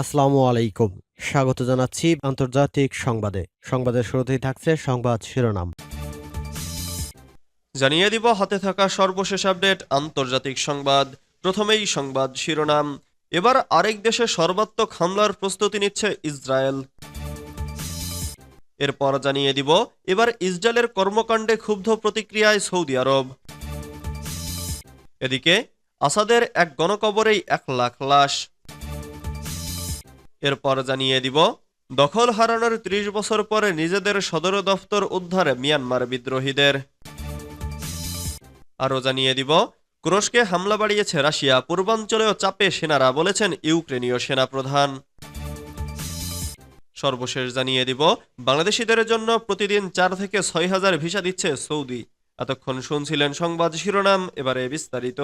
আসসালামু আলাইকুম। স্বাগত জানাচ্ছি আন্তর্জাতিক সংবাদে। সংবাদের শুরুতেই থাকছে সংবাদ শিরোনাম। জানিয়ে দিব, হাতে থাকা সর্বশেষ আপডেট, আন্তর্জাতিক সংবাদ। প্রথমেই সংবাদ শিরোনাম। এবার আরেক দেশে সর্বাত্মক হামলার প্রস্তুতি নিচ্ছে ইসরায়েল। এরপর জানিয়ে দিব, এবার ইসরায়েলের কর্মকাণ্ডে ক্ষুব্ধ প্রতিক্রিয়ায় সৌদি আরব। এদিকে, আসাদের এক গণকবরেই এক লাখ লাশ। এরপর জানিয়ে দিব, দখল হারানোর ত্রিশ বছর পরে নিজেদের সদর দফতর উদ্ধারে মিয়ানমার বিদ্রোহীদের। আরও জানিয়ে দিব ক্রোশকে হামলা বাড়িয়েছে রাশিয়া, পূর্বাঞ্চলেও চাপে সেনারা বলেছেন ইউক্রেনীয় সেনাপ্রধান। সর্বশেষ জানিয়ে দিব, বাংলাদেশিদের জন্য প্রতিদিন চার থেকে ছয় হাজার ভিসা দিচ্ছে সৌদি। এতক্ষণ শুনছিলেন সংবাদ শিরোনাম, এবারে বিস্তারিত।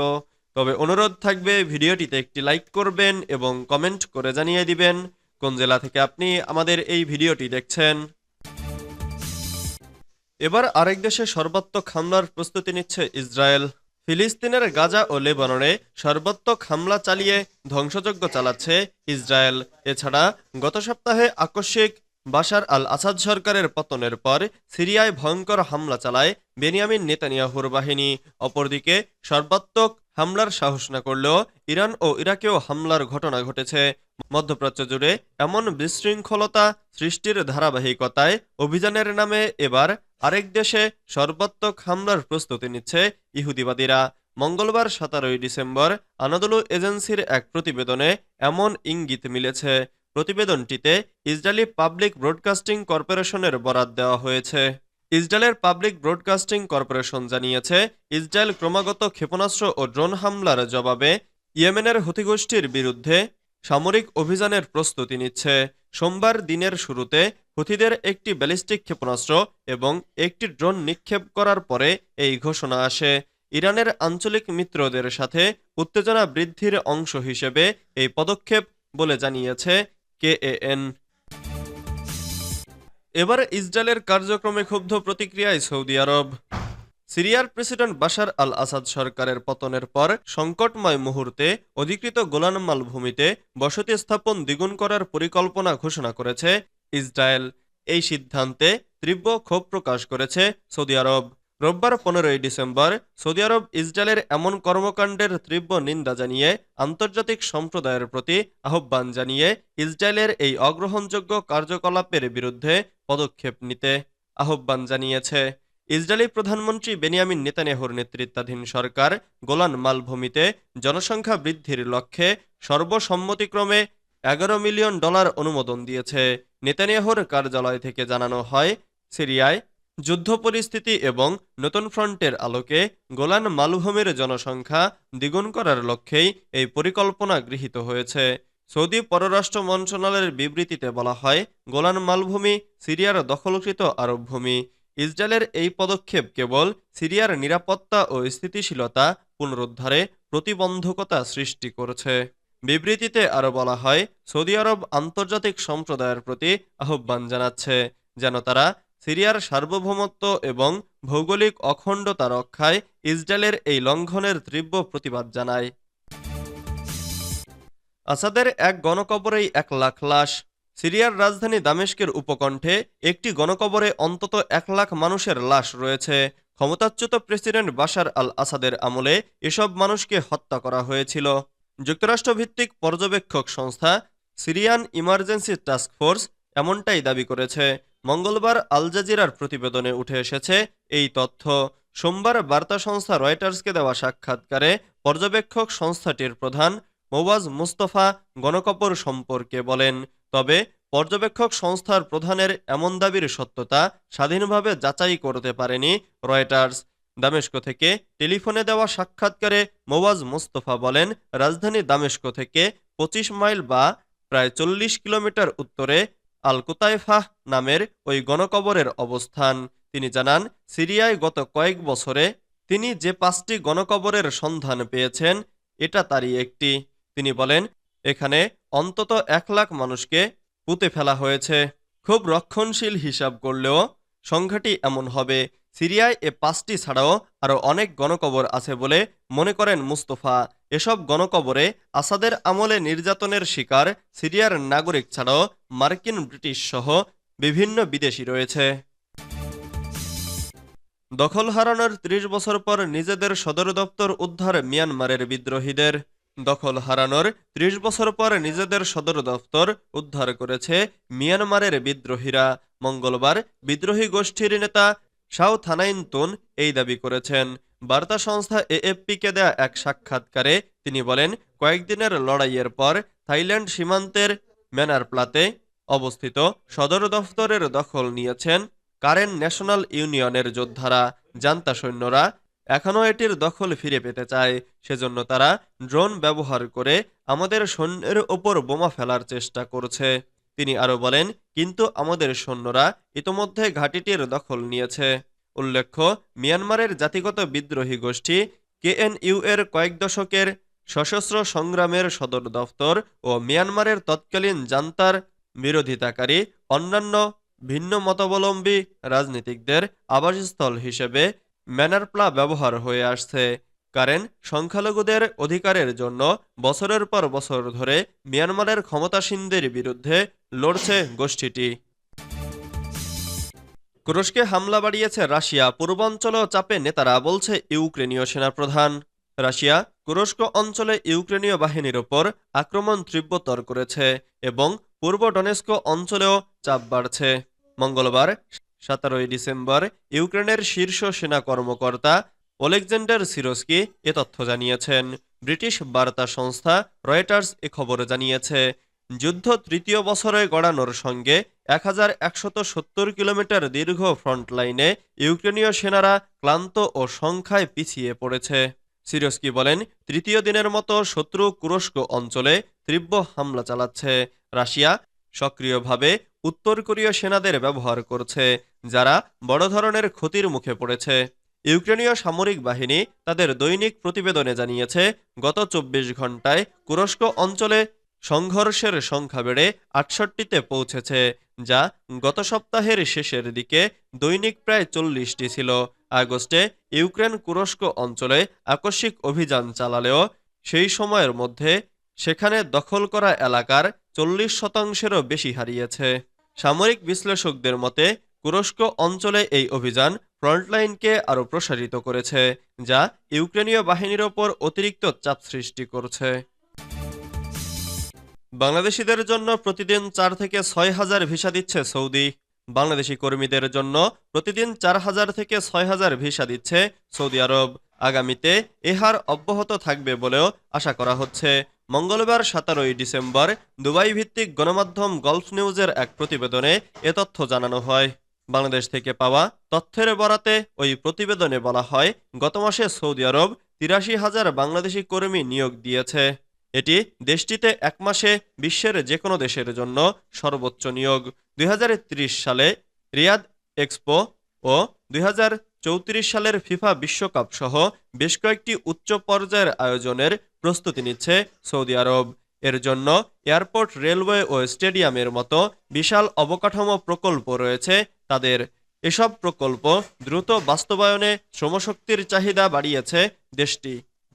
তবে অনুরোধ থাকবে, ভিডিওটিতে একটি লাইক করবেন এবং কমেন্ট করে জানিয়ে দিবেন। কোন জেলা থেকে আপনি আমাদের এই ভিডিওটি দেখছেন। এবার আরেক দেশে সর্বাত্মক হামলার প্রস্তুতি নিচ্ছে ইসরায়েল। ফিলিস্তিনের গাজা ও লেবাননে সর্বাত্মক হামলা চালিয়ে ধ্বংসযজ্ঞ চালাচ্ছে ইসরায়েল। এছাড়া গত সপ্তাহে আকস্মিক বাশার আল আসাদ সরকারের পতনের পর সিরিয়ায় ভয়ঙ্কর হামলা চালায় বেনিয়ামিন নেতানিয়াহুর বাহিনী। অপরদিকে সর্বাত্মক হামলার সাহস না করলেও ইরান ও ইরাকেও হামলার ঘটনা ঘটেছে। মধ্যপ্রাচ্য জুড়ে এমন বিশৃঙ্খলতা সৃষ্টির ধারাবাহিকতায় অভিযানের নামে এবার আরেক দেশে সর্বাত্মক হামলার প্রস্তুতি নিচ্ছে ইহুদিবাদীরা। মঙ্গলবার সতেরোই ডিসেম্বর আনাদুলু এজেন্সির এক প্রতিবেদনে এমন ইঙ্গিত মিলেছে। প্রতিবেদনটিতে ইসরায়েলি পাবলিক ব্রডকাস্টিং কর্পোরেশনের বরাত দেওয়া হয়েছে। ইসরায়েলের পাবলিক ব্রডকাস্টিং কর্পোরেশন জানিয়েছে, ইসরায়েল ক্রমাগত ক্ষেপণাস্ত্র ও ড্রোন হামলার জবাবে ইয়েমেনের হুতিগোষ্ঠীর বিরুদ্ধে সামরিক অভিযানের প্রস্তুতি নিচ্ছে। সোমবার দিনের শুরুতে হুথিদের একটি ব্যালিস্টিক ক্ষেপণাস্ত্র এবং একটি ড্রোন নিক্ষেপ করার পরে এই ঘোষণা আসে। ইরানের আঞ্চলিক মিত্রদের সাথে উত্তেজনা বৃদ্ধির অংশ হিসেবে এই পদক্ষেপ বলে জানিয়েছে কেএএন এবার ইসরায়েলের কার্যক্রমে ক্ষুব্ধ প্রতিক্রিয়ায় সৌদি আরব। সিরিয়ার প্রেসিডেন্ট বাশার আল আসাদ সরকারের পতনের পর সংকটময় মুহূর্তে অধিকৃত গোলান মালভূমিতে বসতি স্থাপন দ্বিগুণ করার পরিকল্পনা ঘোষণা করেছে ইসরায়েল। এই সিদ্ধান্তে তীব্র ক্ষোভ প্রকাশ করেছে সৌদি আরব। রোববার পনেরোই ডিসেম্বর সৌদি আরব ইসরায়েলের এমন কর্মকাণ্ডের তীব্র নিন্দা জানিয়ে আন্তর্জাতিক সম্প্রদায়ের প্রতি আহ্বান জানিয়ে ইসরায়েলের এই অগ্রহণযোগ্য কার্যকলাপের বিরুদ্ধে পদক্ষেপ নিতে আহ্বান জানিয়েছে। ইসরায়েলি প্রধানমন্ত্রী বেনিয়ামিন নেতানিয়াহুর নেতৃত্বাধীন সরকার গোলান মালভূমিতে জনসংখ্যা বৃদ্ধির লক্ষ্যে সর্বসম্মতিক্রমে এগারো মিলিয়ন ডলার অনুমোদন দিয়েছে। নেতানিয়াহুর কার্যালয় থেকে জানানো হয়, সিরিয়ায় যুদ্ধ পরিস্থিতি এবং নতুন ফ্রন্টের আলোকে গোলান মালভূমির জনসংখ্যা দ্বিগুণ করার লক্ষ্যেই এই পরিকল্পনা গৃহীত হয়েছে। সৌদি পররাষ্ট্র মন্ত্রণালয়ের বিবৃতিতে বলা হয়, গোলান মালভূমি সিরিয়ার দখলকৃত আরব ভূমি ইসরায়েলের এই পদক্ষেপ কেবল সিরিয়ার নিরাপত্তা ও স্থিতিশীলতা পুনরুদ্ধারে প্রতিবন্ধকতা সৃষ্টি করেছে। বিবৃতিতে আরও বলা হয়, সৌদি আরব আন্তর্জাতিক সম্প্রদায়ের প্রতি আহ্বান জানাচ্ছে, যেন তারা সিরিয়ার সার্বভৌমত্ব এবং ভৌগোলিক অখণ্ডতা রক্ষায় ইসরায়েলের এই লঙ্ঘনের তীব্র প্রতিবাদ জানায়। আসাদের এক গণকবরেই এক লাখ লাশ। সিরিয়ার রাজধানী দামেস্কের উপকণ্ঠে একটি গণকবরে অন্তত এক লাখ মানুষের লাশ রয়েছে। ক্ষমতাচ্যুত প্রেসিডেন্ট বাশার আল আসাদের আমলে এসব মানুষকে হত্যা করা হয়েছিল। যুক্তরাষ্ট্রভিত্তিক পর্যবেক্ষক সংস্থা সিরিয়ান ইমার্জেন্সি টাস্ক ফোর্স এমনটাই দাবি করেছে। মঙ্গলবার আল জাজিরার প্রতিবেদনে উঠে এসেছে এই তথ্য। সোমবার বার্তা সংস্থা রয়টার্সকে দেওয়া সাক্ষাৎকারে পর্যবেক্ষক সংস্থাটির প্রধান মোবাজ মুস্তফা গণকপর সম্পর্কে বলেন, তবে পর্যবেক্ষক সংস্থার প্রধানের এমন দাবির সত্যতা স্বাধীনভাবে যাচাই করতে পারেনি রয়টার্স। দামেস্ক থেকে টেলিফোনে দেওয়া সাক্ষাৎকারে মোবাজ মুস্তফা বলেন, রাজধানী দামেস্ক থেকে পঁচিশ মাইল বা প্রায় চল্লিশ কিলোমিটার উত্তরে আল কুতাইফাহ নামের ওই গণকবরের অবস্থান। তিনি জানান, সিরিয়ায় গত কয়েক বছরে তিনি যে পাঁচটি গণকবরের সন্ধান পেয়েছেন, এটা তারই একটি। তিনি বলেন, এখানে অন্তত এক লাখ মানুষকে পুঁতে ফেলা হয়েছে। খুব রক্ষণশীল হিসাব করলেও সংখ্যাটি এমন হবে। সিরিয়ায় এ পাঁচটি ছাড়াও আরও অনেক গণকবর আছে বলে মনে করেন মুস্তফা। এসব গণকবরে আসাদের আমলে নির্যাতনের শিকার সিরিয়ার নাগরিক ছাড়াও মার্কিন ব্রিটিশ সহ বিভিন্ন বিদেশি রয়েছে। দখল হারানোর ত্রিশ বছর পর নিজেদের সদর দপ্তর উদ্ধার মিয়ানমারের বিদ্রোহীদের। দখল হারানোর ত্রিশ বছর পর নিজেদের সদর দপ্তর উদ্ধার করেছে মিয়ানমারের বিদ্রোহীরা। মঙ্গলবার বিদ্রোহী গোষ্ঠীর নেতা শাও থানাইনতুন এই দাবি করেছেন। বার্তা সংস্থা এএফপিকে দেয়া এক সাক্ষাৎকারে তিনি বলেন, কয়েকদিনের লড়াইয়ের পর থাইল্যান্ড সীমান্তের ম্যানার প্লাতে অবস্থিত সদর দফতরের দখল নিয়েছেন কারেন ন্যাশনাল ইউনিয়নের যোদ্ধারা, জান্তা সৈন্যরা। এখনও এটির দখল ফিরে পেতে চায়, সেজন্য তারা ড্রোন ব্যবহার করে আমাদের সৈন্যের ওপর বোমা ফেলার চেষ্টা করছে। তিনি আরও বলেন, কিন্তু আমাদের সৈন্যরা ইতোমধ্যে ঘাঁটিটির দখল নিয়েছে। উল্লেখ্য, মিয়ানমারের জাতিগত বিদ্রোহী গোষ্ঠী কেএনইউ এর কয়েক দশকের সশস্ত্র সংগ্রামের সদর দফতর ও মিয়ানমারের তৎকালীন জান্তার বিরোধিতাকারী অন্যান্য ভিন্ন মতাবলম্বী রাজনীতিকদের আবাসস্থল হিসেবে ম্যানারপ্লা ব্যবহার হয়ে আসছে। কারণ, সংখ্যালঘুদের অধিকারের জন্য বছরের পর বছর ধরে মিয়ানমারের ক্ষমতাসীনদের বিরুদ্ধে লড়ছে গোষ্ঠীটি। তুরস্কে হামলা বাড়িয়েছে রাশিয়া। পূর্বাঞ্চলেও চাপে নেতারা বলছে ইউক্রেনীয় সেনাপ্রধান। রাশিয়া তুরস্ক অঞ্চলে ইউক্রেনীয় বাহিনীর ওপর আক্রমণ তীব্রতর করেছে এবং পূর্ব ডনেস্ক অঞ্চলেও চাপ বাড়ছে। মঙ্গলবার, সতেরোই ডিসেম্বর, ইউক্রেনের শীর্ষ সেনা কর্মকর্তা ওলেকজেন্ডার সিরোস্কি এ তথ্য জানিয়েছেন। ব্রিটিশ বার্তা সংস্থা রয়টার্স এ খবর জানিয়েছে যুদ্ধ তৃতীয় বছরে গড়ানোর সঙ্গে এক হাজার সত্তর কিলোমিটার দীর্ঘ ফ্রন্টলাইনে ইউক্রেনীয় সেনারা ক্লান্ত ও সংখ্যায় পিছিয়ে পড়েছে। সিরস্কি বলেন, তৃতীয় দিনের মতো শত্রু কুরস্ক অঞ্চলে তীব্র হামলা চালাচ্ছে। রাশিয়া সক্রিয়ভাবে উত্তর কোরীয় সেনাদের ব্যবহার করছে, যারা বড় ধরনের ক্ষতির মুখে পড়েছে। ইউক্রেনীয় সামরিক বাহিনী তাদের দৈনিক প্রতিবেদনে জানিয়েছে, গত চব্বিশ ঘন্টায় কুরস্ক অঞ্চলে সংঘর্ষের সংখ্যা বেড়ে আটষট্টিতে পৌঁছেছে, যা গত সপ্তাহের শেষের দিকে দৈনিক প্রায় চল্লিশটি ছিল। আগস্টে ইউক্রেন কুরস্ক অঞ্চলে আকস্মিক অভিযান চালালেও সেই সময়ের মধ্যে সেখানে দখল করা এলাকার চল্লিশ শতাংশেরও বেশি হারিয়েছে। সামরিক বিশ্লেষকদের মতে, কুরস্ক অঞ্চলে এই অভিযান ফ্রন্টলাইনকে আরও প্রসারিত করেছে, যা ইউক্রেনীয় বাহিনীর ওপর অতিরিক্ত চাপ সৃষ্টি করছে। বাংলাদেশিদের জন্য প্রতিদিন চার থেকে ছয় হাজার ভিসা দিচ্ছে সৌদি। বাংলাদেশি কর্মীদের জন্য প্রতিদিন চার হাজার থেকে ছয় হাজার ভিসা দিচ্ছে সৌদি আরব। আগামীতে এ হার অব্যাহত থাকবে বলেও আশা করা হচ্ছে। মঙ্গলবার সতেরোই ডিসেম্বর দুবাই ভিত্তিক গণমাধ্যম গলফ নিউজের এক প্রতিবেদনে এ তথ্য জানানো হয়। বাংলাদেশ থেকে পাওয়া তথ্যের বরাতে ওই প্রতিবেদনে বলা হয়, গত মাসে সৌদি আরব তিরাশি হাজার বাংলাদেশি কর্মী নিয়োগ দিয়েছে। এটি দেশটিতে এক মাসে বিশ্বের যে কোনো দেশের জন্য সর্বোচ্চ নিয়োগ। দুই হাজার ত্রিশ সালে রিয়াদ এক্সপো ও দুই হাজার চৌত্রিশ সালের ফিফা বিশ্বকাপ সহ বেশ কয়েকটি উচ্চ পর্যায়ের আয়োজনের প্রস্তুতি নিচ্ছে সৌদি আরব। এর জন্য এয়ারপোর্ট, রেলওয়ে ও স্টেডিয়ামের মতো বিশাল অবকাঠামো প্রকল্প রয়েছে তাদের। এসব প্রকল্প দ্রুত বাস্তবায়নে শ্রমশক্তির চাহিদা বাড়িয়েছে দেশটি।